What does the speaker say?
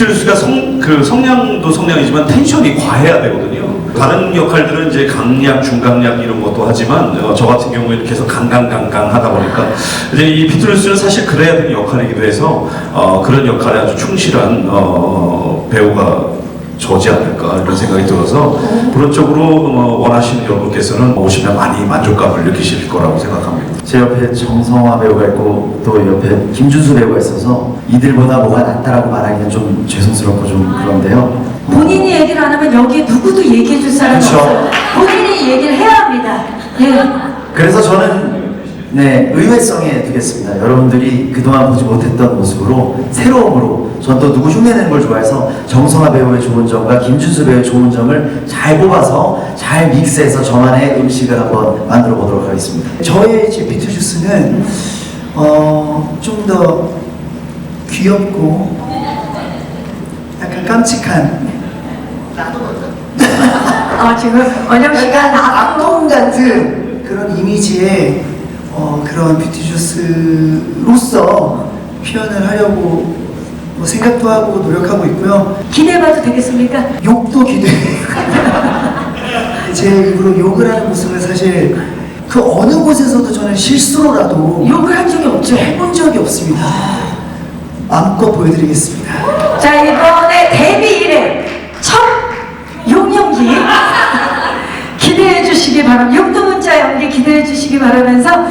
비틀즈가 성, 그 성량도 성량이지만 텐션이 과해야 되거든요. 다른 역할들은 이제 강약, 중강약 이런 것도 하지만 어, 저 같은 경우에는 계속 강강강강 하다 보니까 이제 이 비틀즈는 사실 그래야 되는 역할이기도 해서 어, 그런 역할에 아주 충실한 어, 배우가 저지 않을까 이런 생각이 들어서 그런 쪽으로 어, 원하시는 여러분께서는 오시면 많이 만족감을 느끼실 거라고 생각합니다. 제 옆에 정성화 배우가 있고 또 옆에 김준수 배우가 있어서 이들보다 뭐가 낫다라고 말하기는 좀 죄송스럽고 좀 그런데요. 본인이 얘기를 안 하면 여기에 누구도 얘기해 줄 사람이 그쵸. 없어요. 본인이 얘기를 해야 합니다. 예. 그래서 저는 네 의외성에 두겠습니다. 여러분들이 그동안 보지 못했던 모습으로 새로움으로 전 또 누구 흉내내는 걸 좋아해서 정성화 배우의 좋은 점과 김준수 배우의 좋은 점을 잘 뽑아서 잘 믹스해서 저만의 음식을 한번 만들어 보도록 하겠습니다. 저의 이제 비트주스는 어, 좀 더 귀엽고 약간 깜찍한 어, 지금 원영 씨가 악동 같은 그런 이미지의 어, 그런 뷰티주스로서 표현을 하려고 뭐 생각도 하고 노력하고 있고요. 기대해봐도 되겠습니까? 욕도 기대해. 제 입으로 욕을 하는 모습은 사실 그 어느 곳에서도 저는 실수로라도 욕을 한 적이 없죠. 해본 적이 없습니다. 마음껏 보여드리겠습니다. 자 이번에 데뷔 이래 첫 용연기 주시기 바라면서